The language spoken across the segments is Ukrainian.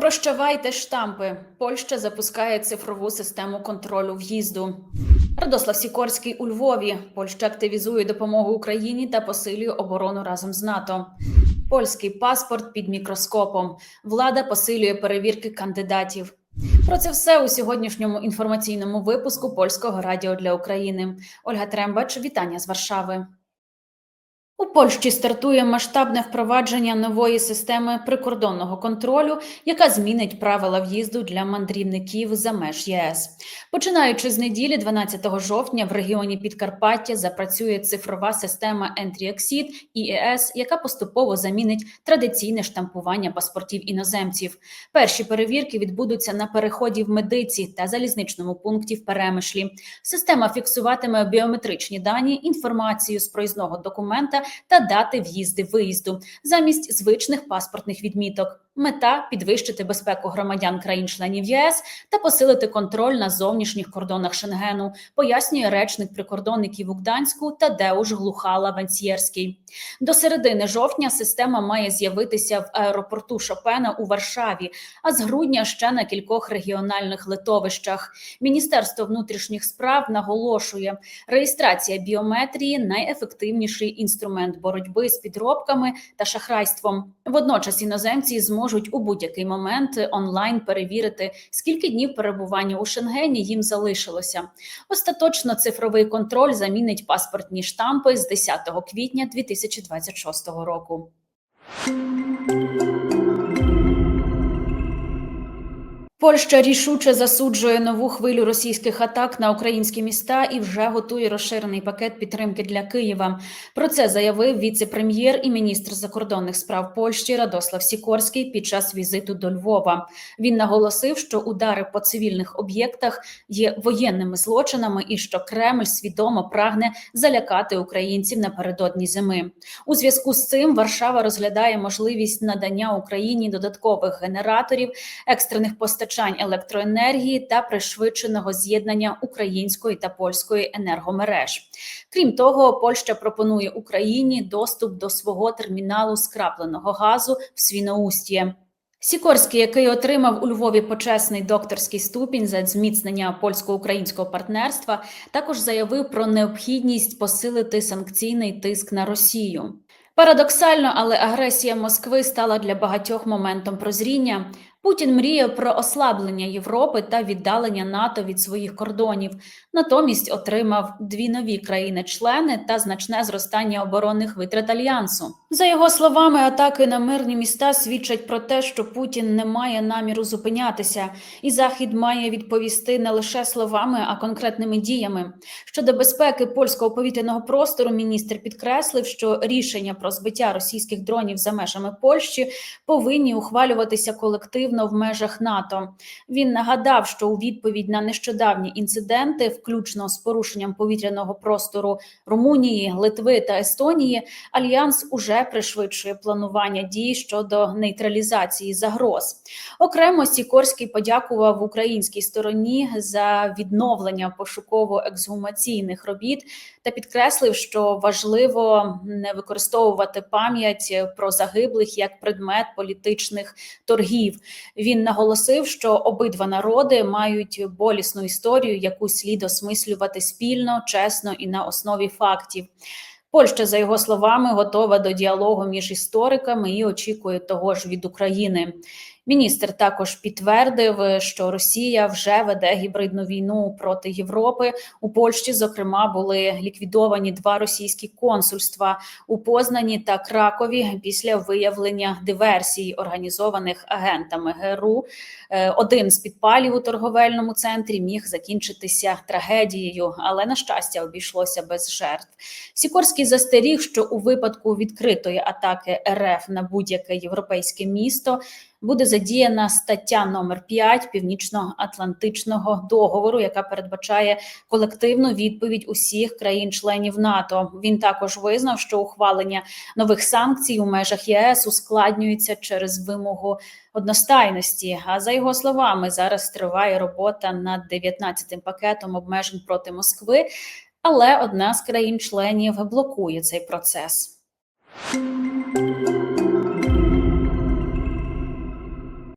Прощавайте штампи. Польща запускає цифрову систему контролю в'їзду. Радослав Сікорський у Львові. Польща активізує допомогу Україні та посилює оборону разом з НАТО. Польський паспорт під мікроскопом. Влада посилює перевірки кандидатів. Про це все у сьогоднішньому інформаційному випуску польського радіо для України. Ольга Трембач, вітання з Варшави. У Польщі стартує масштабне впровадження нової системи прикордонного контролю, яка змінить правила в'їзду для мандрівників за меж ЄС. Починаючи з неділі, 12 жовтня, в регіоні Підкарпаття запрацює цифрова система Entry-Exit ІЕС, яка поступово замінить традиційне штампування паспортів іноземців. Перші перевірки відбудуться на переході в медиці та залізничному пункті в Перемишлі. Система фіксуватиме біометричні дані, інформацію з проїзного документа та дати в'їзди-виїзду замість звичних паспортних відміток. Мета підвищити безпеку громадян країн-членів ЄС та посилити контроль на зовнішніх кордонах Шенгену, пояснює речник прикордонників у Гданську Тадеуш Глухала Венцієрський. До середини жовтня система має з'явитися в аеропорту Шопена у Варшаві, а з грудня ще на кількох регіональних литовищах. Міністерство внутрішніх справ наголошує, реєстрація біометрії найефективніший інструмент боротьби з підробками та шахрайством. Водночас іноземці зможуть у будь-який момент онлайн перевірити, скільки днів перебування у Шенгені їм залишилося. Остаточно цифровий контроль замінить паспортні штампи з 10 квітня 2026 року. Польща рішуче засуджує нову хвилю російських атак на українські міста і вже готує розширений пакет підтримки для Києва. Про це заявив віце-прем'єр і міністр закордонних справ Польщі Радослав Сікорський під час візиту до Львова. Він наголосив, що удари по цивільних об'єктах є воєнними злочинами, і що Кремль свідомо прагне залякати українців напередодні зими. У зв'язку з цим Варшава розглядає можливість надання Україні додаткових генераторів, екстрених постачань електроенергії та пришвидшеного з'єднання української та польської енергомереж. Крім того, Польща пропонує Україні доступ до свого терміналу скрапленого газу в Свіноустє. Сікорський, який отримав у Львові почесний докторський ступінь за зміцнення польсько-українського партнерства, також заявив про необхідність посилити санкційний тиск на Росію. Парадоксально, але агресія Москви стала для багатьох моментом прозріння. Путін мріє про ослаблення Європи та віддалення НАТО від своїх кордонів. Натомість отримав дві нові країни-члени та значне зростання оборонних витрат альянсу. За його словами, атаки на мирні міста свідчать про те, що Путін не має наміру зупинятися, і Захід має відповісти не лише словами, а конкретними діями. Щодо безпеки польського повітряного простору, міністр підкреслив, що рішення про збиття російських дронів за межами Польщі повинні ухвалюватися колективно в межах НАТО. Він нагадав, що у відповідь на нещодавні інциденти, включно з порушенням повітряного простору Румунії, Литви та Естонії, альянс уже пришвидшує планування дій щодо нейтралізації загроз. Окремо Сікорський подякував українській стороні за відновлення пошуково-ексгумаційних робіт та підкреслив, що важливо не використовувати пам'ять про загиблих як предмет політичних торгів. Він наголосив, що обидва народи мають болісну історію, яку слід осмислювати спільно, чесно і на основі фактів. Польща, за його словами, готова до діалогу між істориками і очікує того ж від України. Міністр також підтвердив, що Росія вже веде гібридну війну проти Європи. У Польщі, зокрема, були ліквідовані два російські консульства у Познані та Кракові після виявлення диверсій, організованих агентами ГРУ. Е, Один з підпалів у торговельному центрі міг закінчитися трагедією, але на щастя обійшлося без жертв. Сікорський застеріг, що у випадку відкритої атаки РФ на будь-яке європейське місто буде задіяна стаття номер 5 Північно-Атлантичного договору, яка передбачає колективну відповідь усіх країн-членів НАТО. Він також визнав, що ухвалення нових санкцій у межах ЄС ускладнюється через вимогу одностайності. А за його словами, зараз триває робота над 19-тим пакетом обмежень проти Москви, але одна з країн-членів блокує цей процес.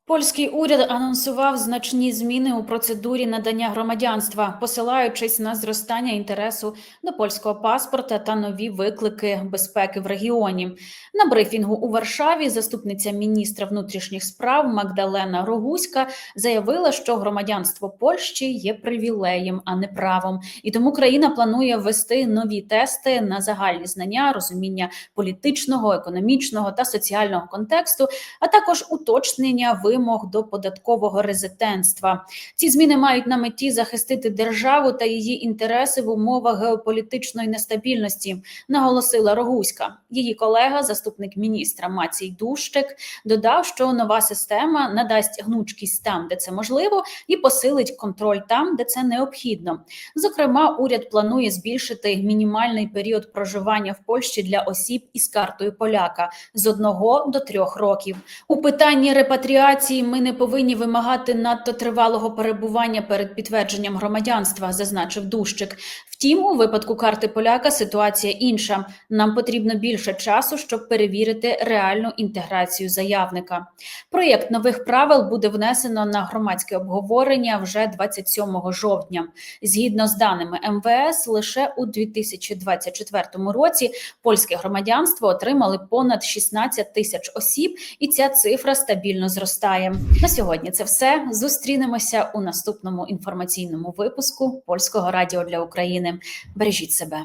Польський уряд анонсував значні зміни у процедурі надання громадянства, посилаючись на зростання інтересу до польського паспорта та нові виклики безпеки в регіоні. На брифінгу у Варшаві заступниця міністра внутрішніх справ Магдалена Рогуська заявила, що громадянство Польщі є привілеєм, а не правом, і тому країна планує ввести нові тести на загальні знання, розуміння політичного, економічного та соціального контексту, а також уточнення вимог до податкового резидентства. Ці зміни мають на меті захистити державу та її інтереси в умовах геополітичної нестабільності, наголосила Рогуська. Її колега, заступник міністра Мацій Дущик, додав, що нова система надасть гнучкість там, де це можливо, і посилить контроль там, де це необхідно. Зокрема, уряд планує збільшити мінімальний період проживання в Польщі для осіб із картою поляка з одного до трьох років. У питанні репатріації ми не повинні вимагати надто тривалого перебування перед підтвердженням громадянства, зазначив Дущик. Втім, у випадку карти поляка ситуація інша. Нам потрібно більше часу, щоб перевірити реальну інтеграцію заявника. Проєкт нових правил буде внесено на громадське обговорення вже 27 жовтня. Згідно з даними МВС, лише у 2024 році польське громадянство отримали понад 16 тисяч осіб, і ця цифра стабільно зростає. На сьогодні це все. Зустрінемося у наступному інформаційному випуску польського радіо для України. Бережіть себе.